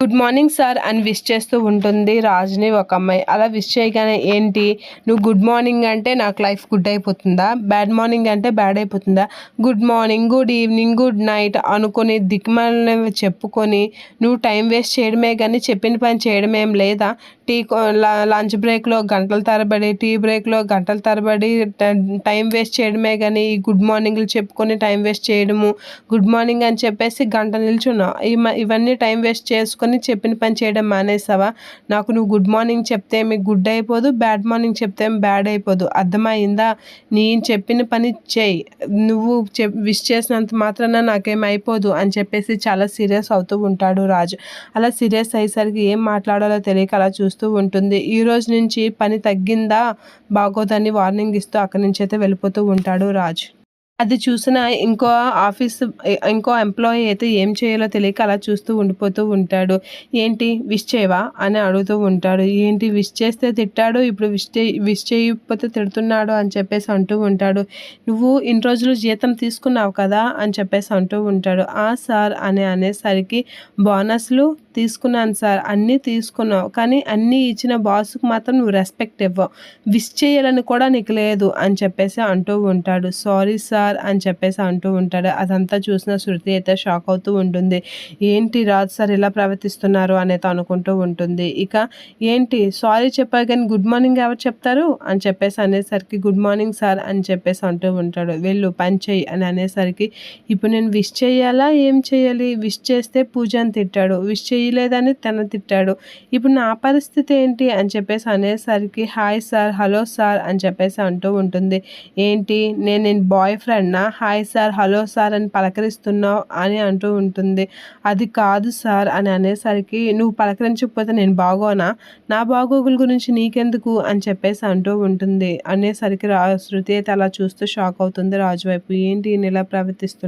Good morning sir అని wish చేస్తూ ఉంటుంది రాజుని ఒక అమ్మాయి. అలా విష్ చేయగానే ఏంటి? నువ్వు గుడ్ మార్నింగ్ అంటే నాకు లైఫ్ గుడ్ అయిపోతుందా? బ్యాడ్ మార్నింగ్ అంటే బ్యాడ్ అయిపోతుందా? Good morning good evening good night అనుకుని దిక్కుమాలని చెప్పుకొని నువ్వు టైం వేస్ట్ చేయడమే కానీ చెప్పిన పని చేయడమేం ఏం లేదా టీ లంచ్ బ్రేక్లో గంటల తరబడి టీ బ్రేక్లో గంటల తరబడి టైం వేస్ట్ చేయడమే కానీ ఈ గుడ్ మార్నింగ్లు చెప్పుకొని టైం వేస్ట్ చేయడము. గుడ్ మార్నింగ్ అని చెప్పేసి గంట నిల్చున్నావు. ఇవన్నీ టైం వేస్ట్ చేసుకొని చెప్పిన పని చేయడం మానేసావా? నాకు నువ్వు గుడ్ మార్నింగ్ చెప్తే మీకు గుడ్ అయిపోదు బ్యాడ్ మార్నింగ్ చెప్తే బ్యాడ్ అయిపోదు. అర్థమైందా? నేను చెప్పిన పని చేయి. నువ్వు చెప్ విష్ చేసినంత మాత్రాన నాకేం అయిపోదు అని చెప్పేసి చాలా సీరియస్ అవుతూ ఉంటాడు రాజు. అలా సీరియస్ అయ్యేసరికి ఏం మాట్లాడాలో తెలియక అలా చూస్తూ ఉంటుంది. ఈ రోజు నుంచి పని తగ్గిందా? బాగోదని వార్నింగ్ ఇస్తూ అక్కడి నుంచి అయితే వెళ్ళిపోతూ ఉంటాడు రాజ్. అది చూసిన ఇంకో ఆఫీస్ ఇంకో ఎంప్లాయీ అయితే ఏం చేయాలో తెలియక అలా చూస్తూ ఉండిపోతూ ఉంటాడు. ఏంటి విష్ చేయవా? అని అడుగుతూ ఉంటాడు. ఏంటి విష్ చేస్తే తిట్టాడు ఇప్పుడు విష్ చే విష్ చేయకపోతే తిడుతున్నాడు అని చెప్పేసి అంటూ ఉంటాడు. నువ్వు ఇన్ని రోజులు జీతం తీసుకున్నావు కదా? అని చెప్పేసి అంటూ ఉంటాడు. ఆ సార్ అని అనేసరికి బోనస్లు తీసుకున్నాను సార్ అన్నీ తీసుకున్నావు కానీ అన్నీ ఇచ్చిన బాస్కు మాత్రం నువ్వు రెస్పెక్ట్ ఇవ్వవు. విష్ చేయాలని కూడా నీకు లేదు అని చెప్పేసి అంటూ ఉంటాడు. సారీ సార్ సార్ అని చెప్పేసి అంటూ ఉంటాడు. అదంతా చూసిన శృతి అయితే షాక్ అవుతూ ఉంటుంది. ఏంటి రాజ్ సార్ ఇలా ప్రవర్తిస్తున్నారు అనేది అనుకుంటూ ఉంటుంది. ఇక ఏంటి సారీ చెప్పారు కానీ గుడ్ మార్నింగ్ ఎవరు చెప్తారు? అని చెప్పేసి అనేసరికి గుడ్ మార్నింగ్ సార్ అని చెప్పేసి అంటూ ఉంటాడు. వెళ్ళు పని చెయ్యి అని అనేసరికి ఇప్పుడు నేను విష్ చేయాలా? ఏం చేయాలి? విష్ చేస్తే పూజ అని తిట్టాడు. విష్ చేయలేదని తన తిట్టాడు. ఇప్పుడు నా పరిస్థితి ఏంటి? అని చెప్పేసి అనేసరికి హాయ్ సార్ హలో సార్ అని చెప్పేసి అంటూ ఉంటుంది. ఏంటి? నేను నేను బాయ్ ఫ్రెండ్ అన్నా హాయ్ సార్ హలో సార్ అని పలకరిస్తున్నావు అని అంటూ ఉంటుంది. అది కాదు సార్ అని అనేసరికి నువ్వు పలకరించకపోతే నేను బాగోనా? నా బాగోగుల గురించి నీకెందుకు? అని చెప్పేసి అంటూ ఉంటుంది. అనేసరికి రా శృతి అయితే అలా చూస్తూ షాక్ అవుతుంది. రాజు వైపు ఏంటి ఇలా ప్రవర్తిస్తుంది